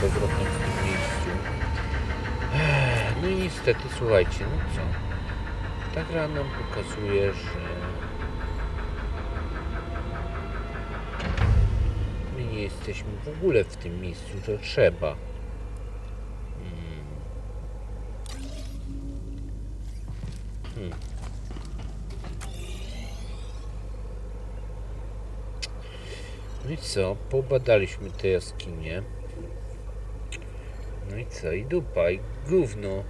powrotem w tym miejscu. No i niestety, słuchajcie, no co? Ta gra nam pokazuje, że my nie jesteśmy w ogóle w tym miejscu, że trzeba. Hmm. Hmm. No i co? Pobadaliśmy te jaskinie. No i co? I dupa, i gówno.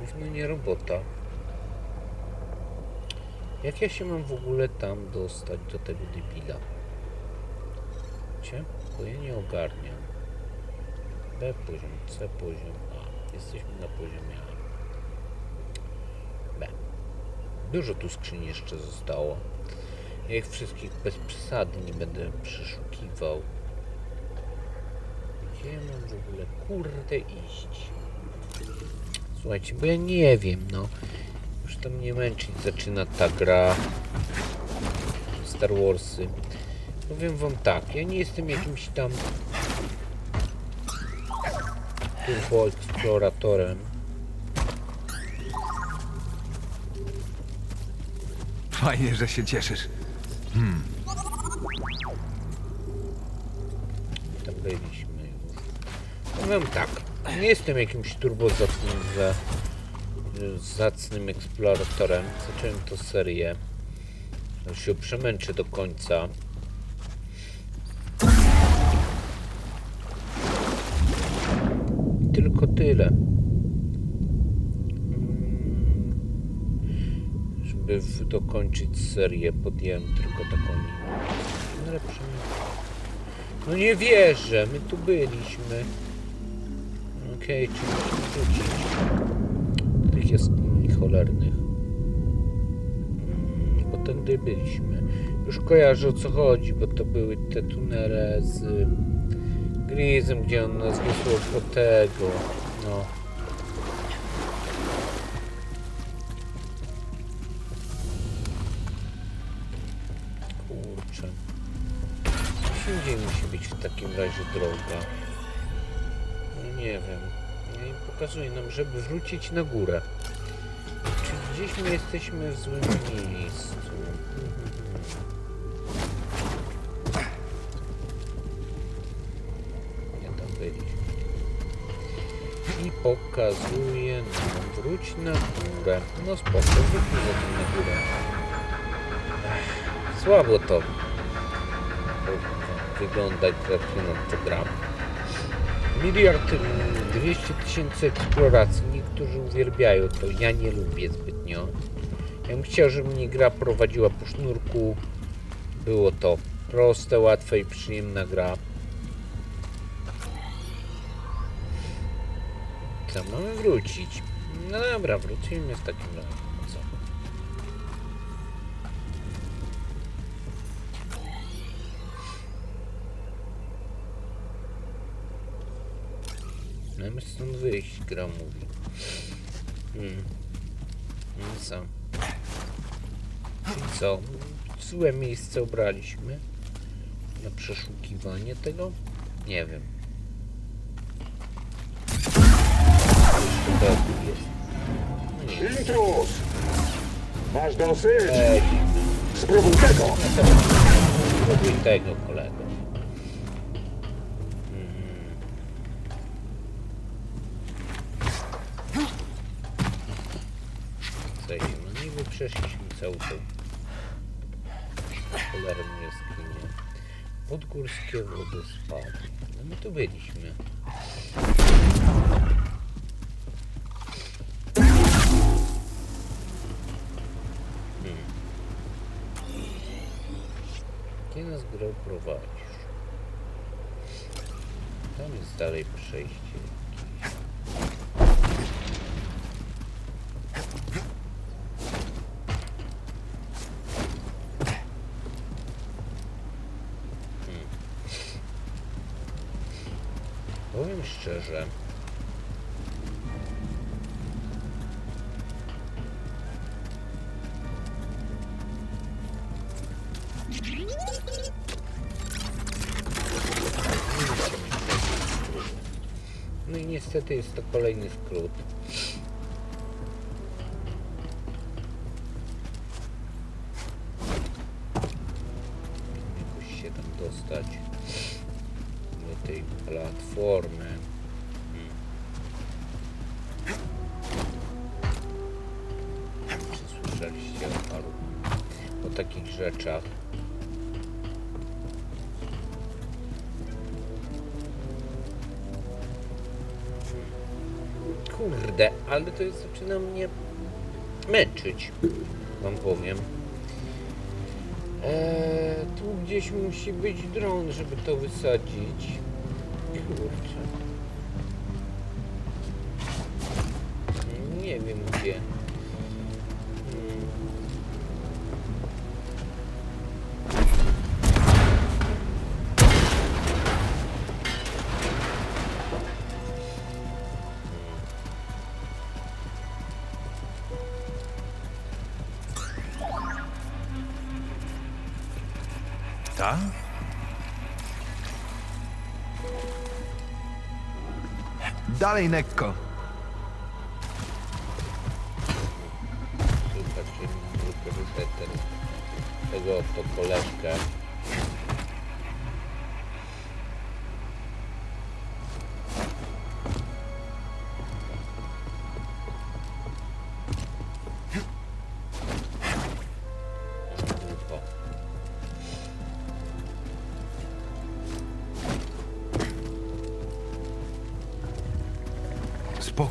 Gówno nie robota. Jak ja się mam w ogóle tam dostać do tego debila? Cię? Bo ja nie ogarniam. B poziom, C poziom, A. Jesteśmy na poziomie A. B. Dużo tu skrzyni jeszcze zostało. Ja ich wszystkich bez przesady nie będę przeszukiwał. Mam w ogóle kurde iść? Słuchajcie, bo ja nie wiem, no. Już tam mnie męczyć zaczyna ta gra. Star Warsy. Powiem wam tak, ja nie jestem jakimś tam turbo eksploratorem. Fajnie, że się cieszysz. Tam byliśmy. Powiem tak, nie jestem jakimś turbo zacnym, za, zacnym eksploratorem. Zacząłem to serię. Się przemęczę do końca. Tylko tyle. Mm, Żeby dokończyć serię, podjąłem tylko taką linię. No nie wierzę, my tu byliśmy. Okej, czy musimy wrócić? Tych jaskini cholernych. Mm, Bo tędy byliśmy. Już kojarzę o co chodzi, bo to były te tunele z Grizem, gdzie on nas wysłał po tego. No. Kurczę. Gdzie musi być w takim razie droga. Pokazuje nam, żeby wrócić na górę. Czy gdzieś my jesteśmy w złym miejscu? Nie tam byliśmy. I pokazuje nam wróć na górę. No spoko, wróćmy na górę. Słabo to wygląda jak na to gra. Miliard y, 200 tysięcy eksploracji. Niektórzy uwielbiają to. Ja nie lubię zbytnio. Ja bym chciał, żeby mnie gra prowadziła po sznurku. Było to proste, łatwe i przyjemna gra. Co, mamy wrócić? No dobra, wrócimy w takim razie. Mamy stąd wyjść, gra mówi. Hmm. No co? I co? Złe miejsce obraliśmy na przeszukiwanie tego? Nie wiem. Jeszcze Bebu jest. No nic. Masz dosyć? Ej, Spróbuj tego! spróbuj tego, kolego. Tą cholerną jaskinię. Podgórskie wodospady. No my tu byliśmy. Hmm. Gdzie nas grę prowadzisz? Tam jest dalej przejście. jakieś. Hmm. Szczerze, No i niestety jest to kolejny skrót. Czy słyszeliście o o takich rzeczach? Kurde, ale to jest, zaczyna mnie męczyć, wam powiem. Eee, tu gdzieś musi być dron, żeby to wysadzić. Kurczę. Dalej, Nekko. Super, czyli wykorzystać ten, tego oto koleżkę.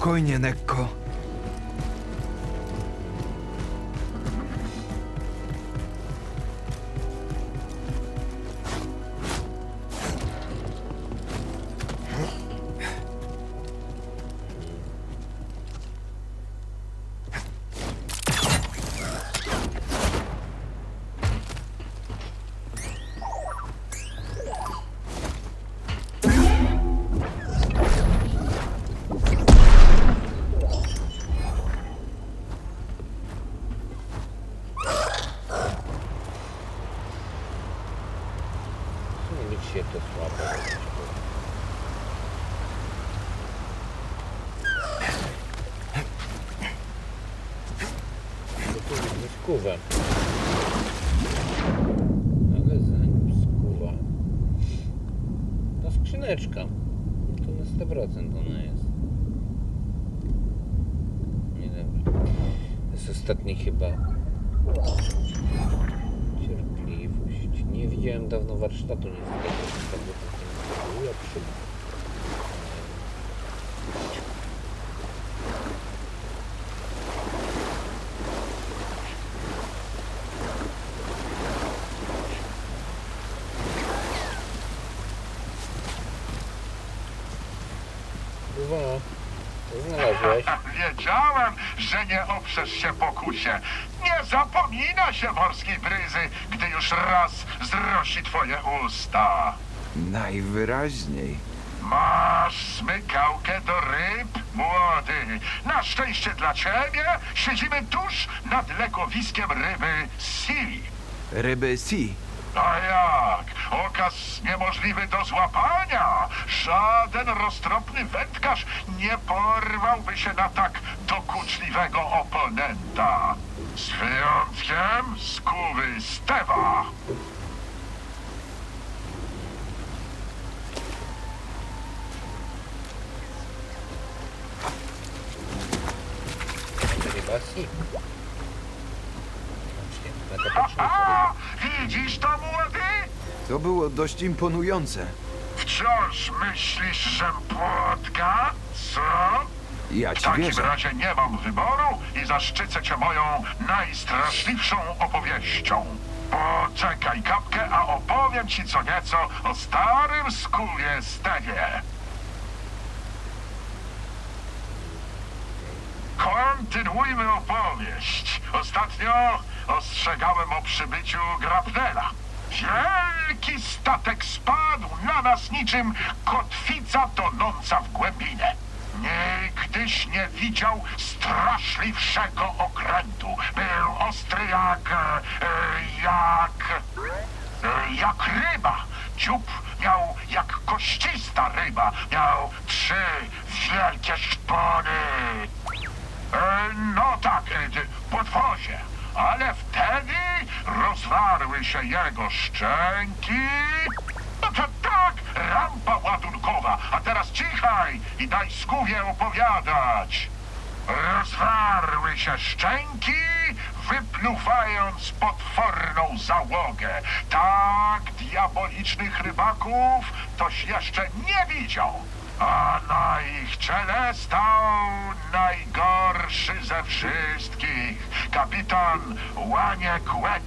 Spokojnie, Nekko. Skuwa. Ale zanim skuwa. To skrzyneczka. To na 100% ona jest. Nie dobra. To jest ostatni chyba Cierpliwość. Nie widziałem dawno warsztatu, nie wiem, lepszy. Dwa. Co znalazłeś? Wiedziałem, że nie oprzesz się pokusie. Nie zapomina się morskiej bryzy, gdy już raz zrosi twoje usta. Najwyraźniej. Masz smykałkę do ryb, młody. Na szczęście dla ciebie siedzimy tuż nad legowiskiem ryby Sea. Ryby Sea. A jak? Okaz niemożliwy do złapania. Żaden roztropny wędkarz nie porwałby się na tak dokuczliwego oponenta. Z wyjątkiem skówy Stewa. To było dość imponujące. Wciąż myślisz, że płotka? Co? Ja W ci takim wierzę. razie nie mam wyboru i zaszczycę cię moją najstraszliwszą opowieścią. Poczekaj kapkę, a opowiem ci co nieco o starym skórie Stenie. Kontynuujmy opowieść. Ostatnio ostrzegałem o przybyciu Grapnela. Wielki statek spadł na nas niczym kotwica tonąca w głębinę. Nigdyś nie widział straszliwszego okrętu. Był ostry jak... e, jak... e, jak ryba. dziób miał jak koścista ryba. Miał trzy wielkie szpony. E, no tak, podwozie. Ale wtedy rozwarły się jego szczęki. No to tak, rampa ładunkowa. A teraz cichaj i daj skówie opowiadać. Rozwarły się szczęki, wypluwając potworną załogę. Tak diabolicznych rybaków toś jeszcze nie widział. A na ich czele stał najgorszy ze wszystkich. Kapitan Łaniek Łet.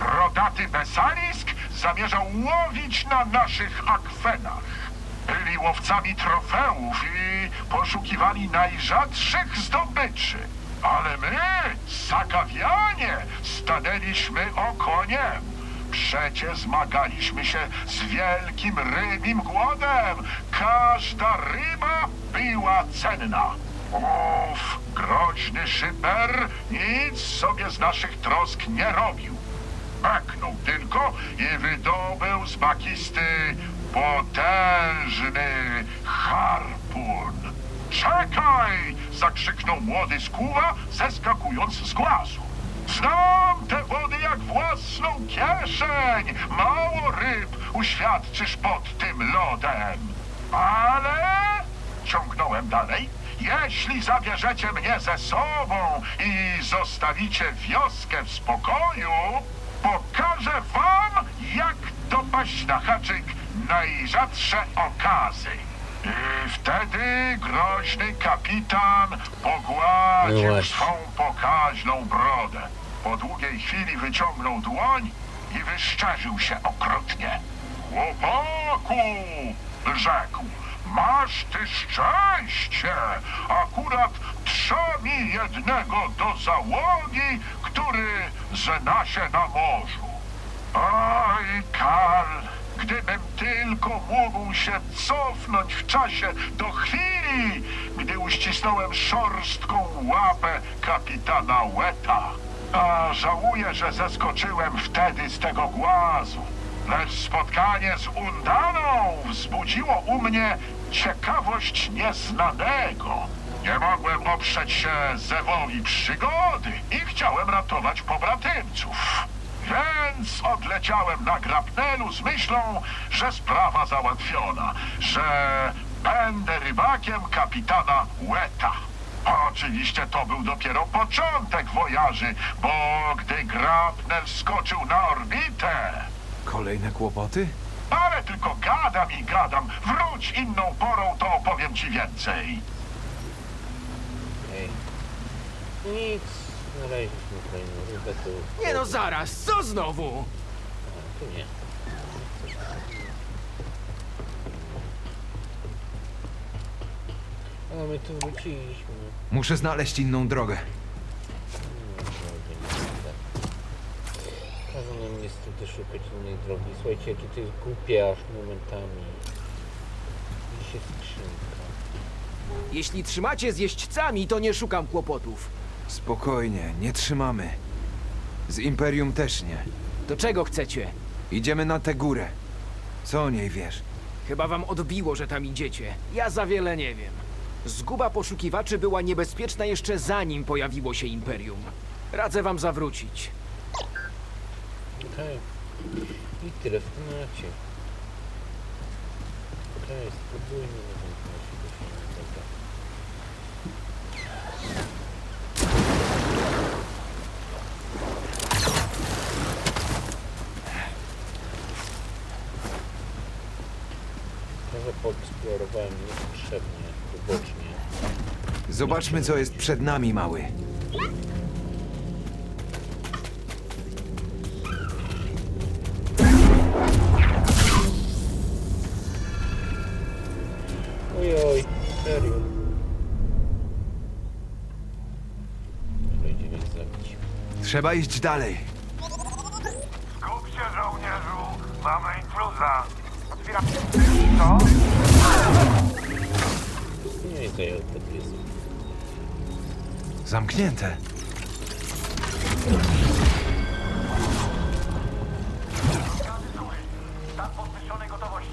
Rodaty Besalisk zamierzał łowić na naszych akwenach. Byli łowcami trofeów i poszukiwali najrzadszych zdobyczy. Ale my, Sakawianie, stanęliśmy okoniem. Przecie zmagaliśmy się z wielkim rybim głodem. Każda ryba była cenna. Ów groźny szyper nic sobie z naszych trosk nie robił. Beknął tylko i wydobył z bakisty potężny harpun. Czekaj! zakrzyknął młody skówa, zeskakując z głazu. Znam te wody jak własną kieszeń. Mało ryb uświadczysz pod tym lodem. Ale ciągnąłem dalej. Jeśli zabierzecie mnie ze sobą i zostawicie wioskę w spokoju, pokażę wam, jak dopaść na haczyk najrzadsze okazy. I wtedy groźny kapitan No pogładził właśnie. swą pokaźną brodę. Po długiej chwili wyciągnął dłoń i wyszczerzył się okrutnie. Chłopaku, rzekł, masz ty szczęście. Akurat trza mi jednego do załogi, który zna się na morzu. Oj, Karl, gdybym tylko mógł się cofnąć w czasie do chwili, gdy uścisnąłem szorstką łapę kapitana Łeta. A żałuję, że zeskoczyłem wtedy z tego głazu. Lecz spotkanie z Undaną wzbudziło u mnie ciekawość nieznanego. Nie mogłem oprzeć się zewowi przygody i chciałem ratować pobratymców. Więc odleciałem na grapnelu z myślą, że sprawa załatwiona, że będę rybakiem kapitana Łeta. Oczywiście to był dopiero początek wojaży, bo gdy grapnel skoczył na orbitę, Kolejne kłopoty? ale tylko gadam i gadam, wróć inną porą, to opowiem ci więcej. Ej. Nic. Znaleźliśmy kolejną rybę, tu... Nie no zaraz, co znowu? A, tu nie. A my tu wróciliśmy. Muszę znaleźć inną drogę. Każą nam niestety szukać innej drogi. Słuchajcie, jakie to jest głupie aż momentami. Gdzieś jest skrzynka. Jeśli trzymacie z jeźdźcami, to nie szukam kłopotów. Spokojnie, nie trzymamy. Z Imperium też nie. Do czego chcecie? Idziemy na tę górę. Co o niej wiesz? Chyba wam odbiło, że tam idziecie. Ja za wiele nie wiem. Zguba poszukiwaczy była niebezpieczna jeszcze zanim pojawiło się Imperium. Radzę wam zawrócić. Okej. I tyle w temacie. Okej, spróbujmy tym temacie do finału. Trochę poeksplorowałem niepotrzebnie, pobocznie. Zobaczmy, co jest przed nami, mały. Ojoj, serio. Wejdzie mnie zabić. Trzeba iść dalej. Skup się, żołnierzu! Mamy intruza! Otwieram... Co? Czekaj, od tak jest. Zamknięte. Stan podwyższonej gotowości.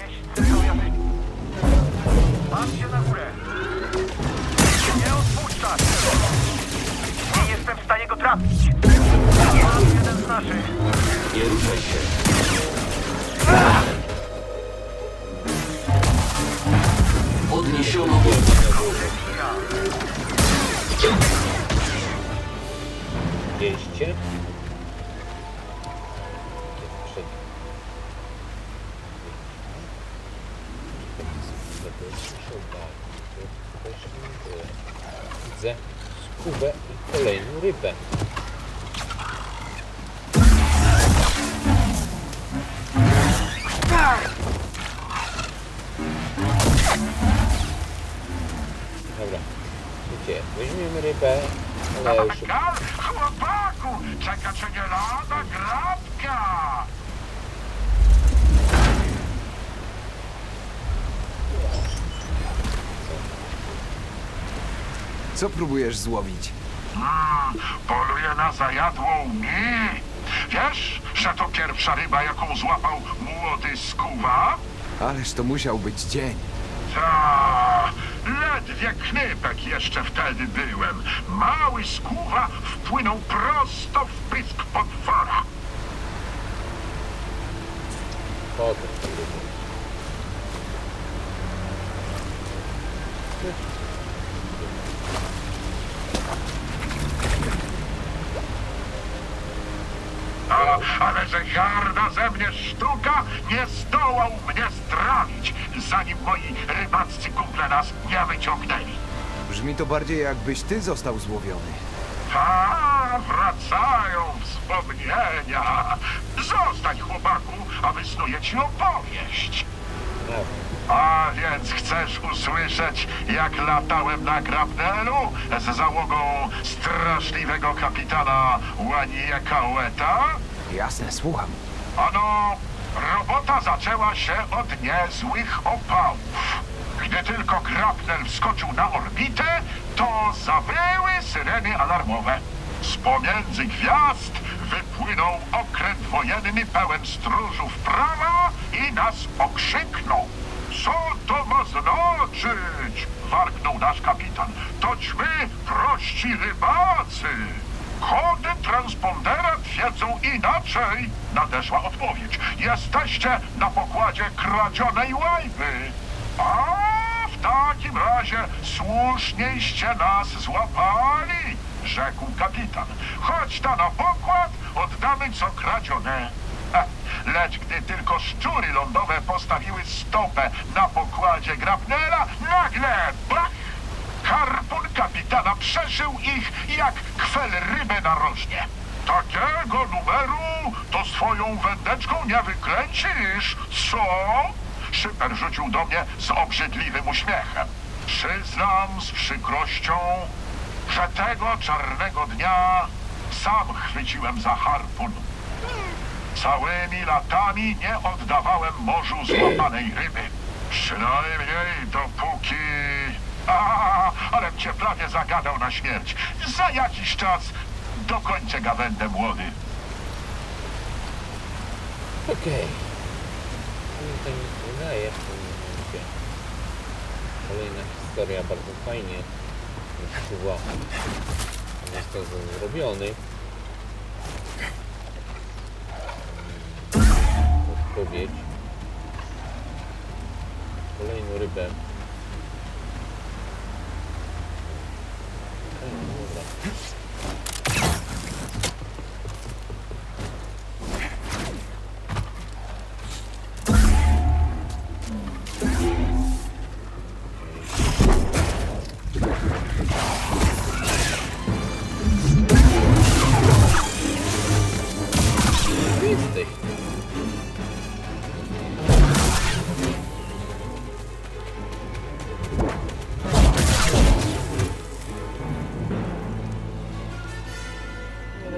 Jeść tylko jadyń. Patrzcie na górę. Nie odpuszczać. Nie jestem w stanie go trafić. Mam jeden z naszych. Nie ruszaj się. Geçeceğim. Co próbujesz złowić? Mm, poluje na zajadłą mi. Wiesz, że to pierwsza ryba, jaką złapał młody skuwa? Ależ to musiał być dzień. Ta, ledwie knypek jeszcze wtedy byłem. Mały skuwa wpłynął prosto w pysk potwora. potem. Mnie sztuka nie zdołał mnie strawić, zanim moi rybaccy kumple nas nie wyciągnęli. Brzmi to bardziej jakbyś ty został złowiony. A, wracają wspomnienia. Zostań, chłopaku, a wysnuję ci opowieść. A więc chcesz usłyszeć, jak latałem na grabnelu z załogą straszliwego kapitana Łanieka Łeta? Jasne, słucham. Ano, robota zaczęła się od niezłych opałów. Gdy tylko grapnel wskoczył na orbitę, to zawyły syreny alarmowe. Z pomiędzy gwiazd wypłynął okręt wojenny pełen stróżów prawa i nas okrzyknął. Co to ma znaczyć? Warknął nasz kapitan. Toćmy prości rybacy. Kody transpondera twierdzą inaczej. Nadeszła odpowiedź. Jesteście na pokładzie kradzionej łajby. A w takim razie słuszniejście nas złapali, rzekł kapitan. Chodź ta na pokład, oddamy co kradzione. Lecz gdy tylko szczury lądowe postawiły stopę na pokładzie grabnela, nagle bach! Kapitana przeszył ich jak kwel ryby na rożnie. Takiego numeru to swoją wędeczką nie wykręcisz, co? Szyper rzucił do mnie z obrzydliwym uśmiechem. Przyznam z przykrością, że tego czarnego dnia sam chwyciłem za harpun. Całymi latami nie oddawałem morzu złapanej ryby. Przynajmniej dopóki... A, ale cię prawie zagadał na śmierć. Za jakiś czas dokończę gawędę młody. Okej. To nic nie daje w tym momencie. Kolejna historia bardzo fajnie chyba został zrobiony. Odpowiedź. Kolejną rybę.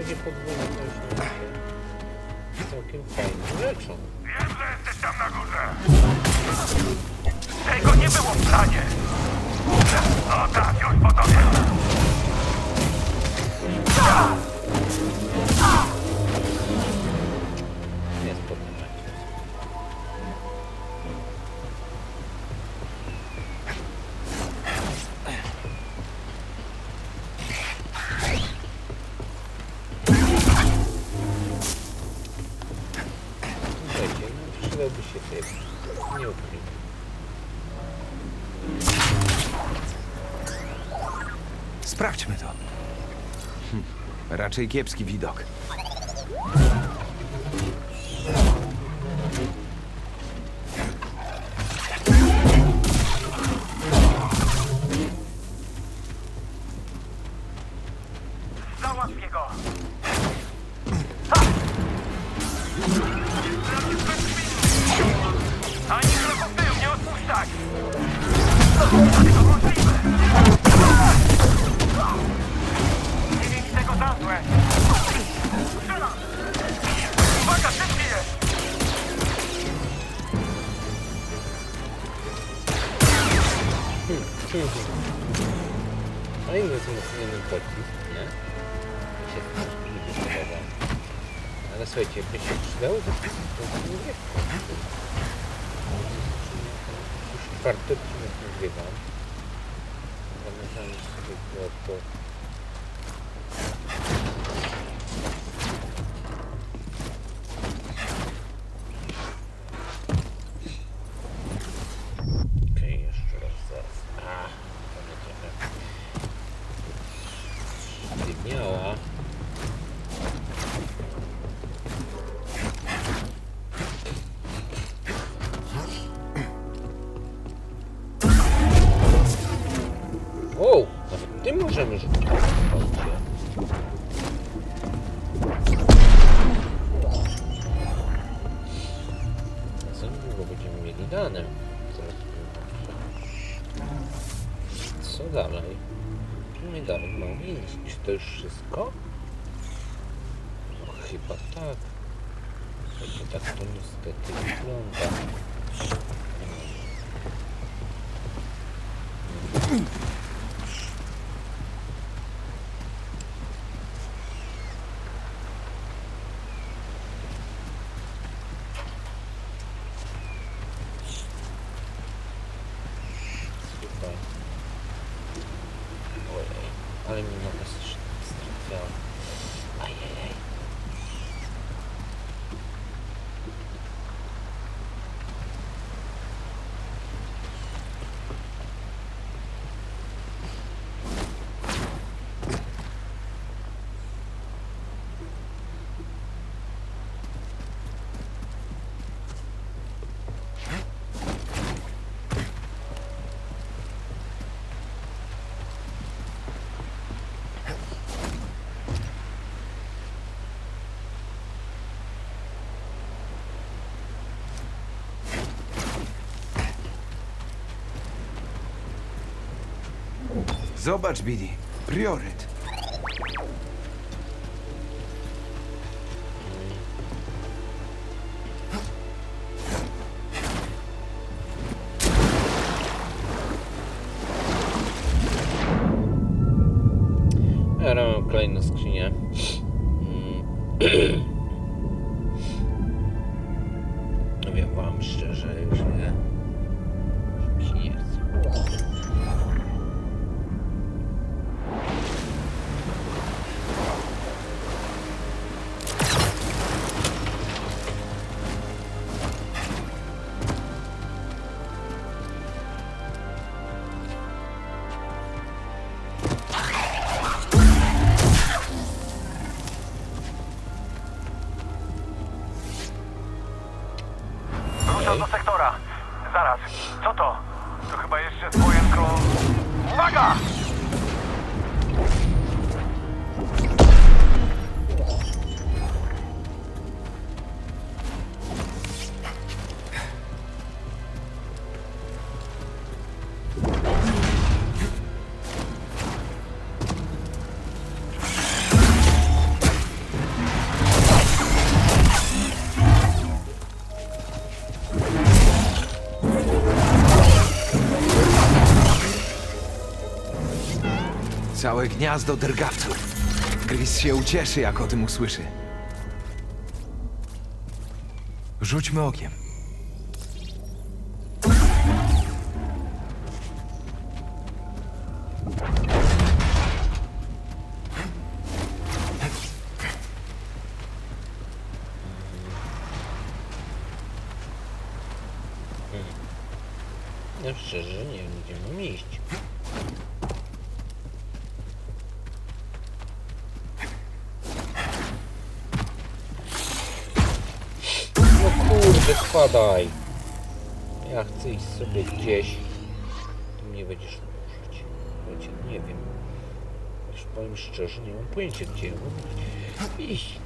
Razie podwójne jest całkiem fajną rzeczą. Wiem, że jesteś tam na górze. Tego nie było w planie. No tak, już po tobie. raczej kiepski widok. Detektif Longa. Zobacz, Billy. Prioryt. Całe gniazdo drgawców. Gris się ucieszy, jak o tym usłyszy. Rzućmy okiem. Spadaj. Ja chcę iść sobie gdzieś. Ty mnie będziesz użyć. Wiecie, nie wiem. Już powiem szczerze, nie mam pojęcia gdzie mam iść.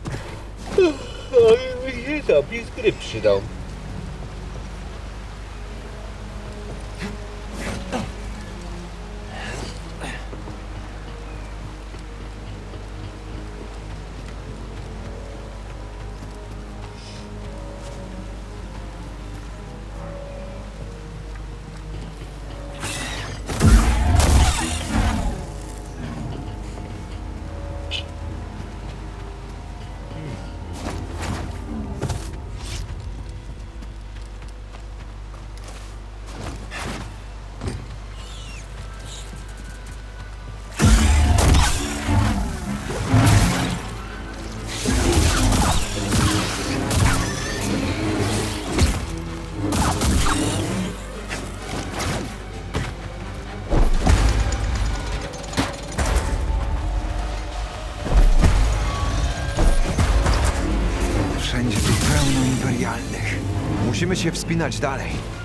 Ale mi się zapis gry przydał. Musimy się wspinać dalej.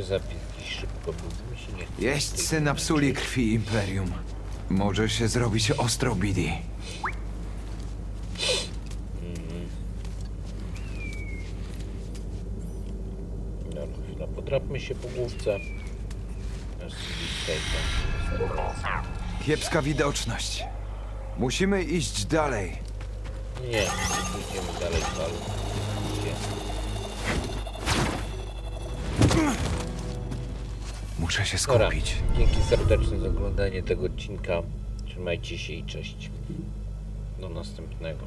By zapis jakiś szybko był, mi się nie chce. Jeźdźcy napsuli krwi imperium. Może się zrobić ostro, Bidi. Dobra, chwila, podrapmy się po główce. Kiepska widoczność. Musimy iść dalej. Nie, nie pójdziemy dalej palu. Gdzie? Muszę się Dobra, skupić. dzięki serdeczne za oglądanie tego odcinka. Trzymajcie się i cześć. Do następnego.